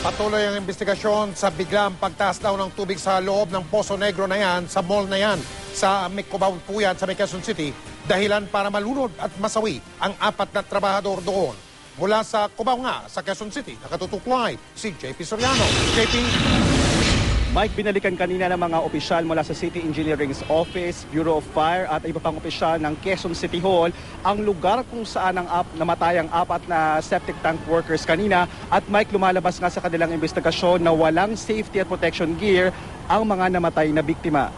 Patuloy ang investigasyon sa biglang pagtaas daw ng tubig sa loob ng Poso Negro na yan, sa mall na yan, sa Micobao po yan, sa Quezon City, dahilan para malunod at masawi ang apat na trabahador doon. Mula sa Cubao nga, sa Quezon City, nakatutuklay si JP Soriano. JP, Mike, binalikan kanina ng mga opisyal mula sa City Engineering's Office, Bureau of Fire at iba pang opisyal ng Quezon City Hall ang lugar kung saan ang ap, namatay ang apat na septic tank workers kanina. At Mike, lumalabas nga sa kanilang investigasyon na walang safety at protection gear ang mga namatay na biktima.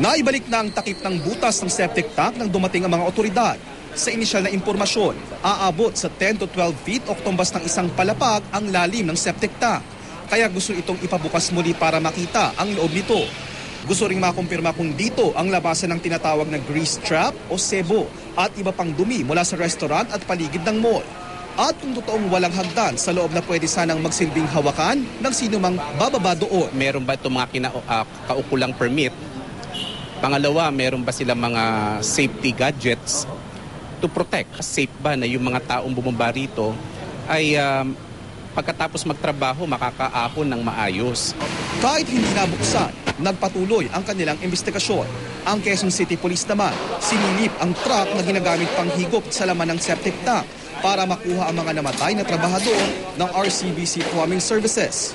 Naibalik na ang takip ng butas ng septic tank nang dumating ang mga otoridad. Sa inisyal na impormasyon, aabot sa 10 to 12 feet o tumbas ng isang palapag ang lalim ng septic tank. Kaya gusto itong ipabukas muli para makita ang loob nito. Gusto ring makumpirma kung dito ang labasan ng tinatawag na grease trap o sebo at iba pang dumi mula sa restaurant at paligid ng mall. At kung totoong walang hagdan sa loob na pwede sanang magsilbing hawakan ng sinumang bababa doon. meron ba itong mga kina, ah, kaukulang permit? Pangalawa, meron ba silang mga safety gadgets to protect? Safe ba na yung mga taong bumaba rito ay um, pagkatapos magtrabaho makakaahon ng maayos? Kahit hindi nabuksan, nagpatuloy ang kanilang investigasyon. Ang Quezon City Police naman, sinilip ang truck na ginagamit pang higop sa laman ng septic tank para makuha ang mga namatay na trabahador ng RCBC Plumbing Services.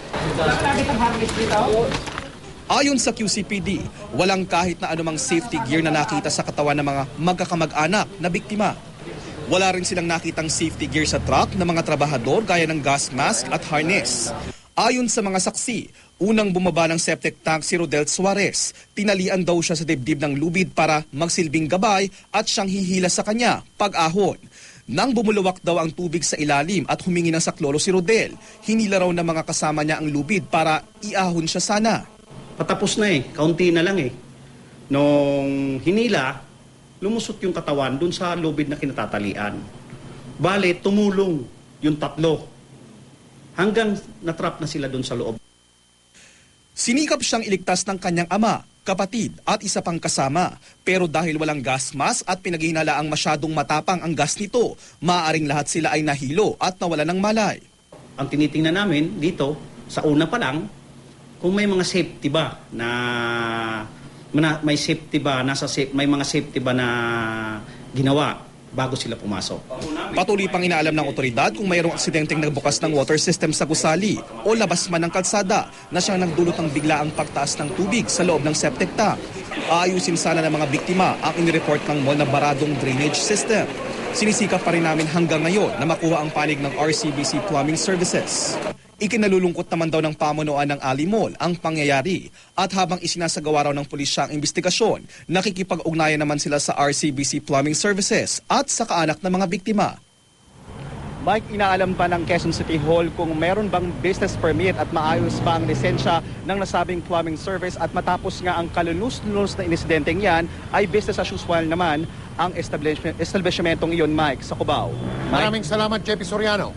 Ayon sa QCPD, walang kahit na anumang safety gear na nakita sa katawan ng mga magkakamag-anak na biktima. Wala rin silang nakitang safety gear sa truck ng mga trabahador gaya ng gas mask at harness. Ayon sa mga saksi, unang bumaba ng septic tank si Rodel Suarez. Tinalian daw siya sa dibdib ng lubid para magsilbing gabay at siyang hihila sa kanya pag-ahon. Nang bumulawak daw ang tubig sa ilalim at humingi ng saklolo si Rodel, hinila raw ng mga kasama niya ang lubid para iahon siya sana. Patapos na eh, kaunti na lang eh. Nung hinila, lumusot yung katawan dun sa lubid na kinatatalian. Bale, tumulong yung tatlo. Hanggang natrap na sila dun sa loob. Sinikap siyang iligtas ng kanyang ama, kapatid at isa pang kasama. Pero dahil walang gas mask at pinaghihinalaang masyadong matapang ang gas nito, maaaring lahat sila ay nahilo at nawala ng malay. Ang tinitingnan namin dito, sa una pa lang, kung may mga safety ba na may safety ba nasa safe, may mga safety ba na ginawa bago sila pumasok. Patuloy pang inaalam ng otoridad kung mayroong aksidenteng nagbukas ng water system sa gusali o labas man ng kalsada na siyang nagdulot ng biglaang pagtaas ng tubig sa loob ng septic tank. Aayusin sana ng mga biktima ang inireport ng mall na baradong drainage system. Sinisikap pa rin namin hanggang ngayon na makuha ang panig ng RCBC Plumbing Services. Ikinalulungkot naman daw ng pamunuan ng Ali Mall ang pangyayari at habang isinasagawa raw ng pulisya ang investigasyon, nakikipag-ugnayan naman sila sa RCBC Plumbing Services at sa kaanak ng mga biktima. Mike, inaalam pa ng Quezon City Hall kung meron bang business permit at maayos ba ang lisensya ng nasabing plumbing service at matapos nga ang kalulus-lus na insidenteng yan ay business as usual naman ang establishment, establishmentong iyon, Mike, sa Cubao. Mike? maraming salamat JP Soriano.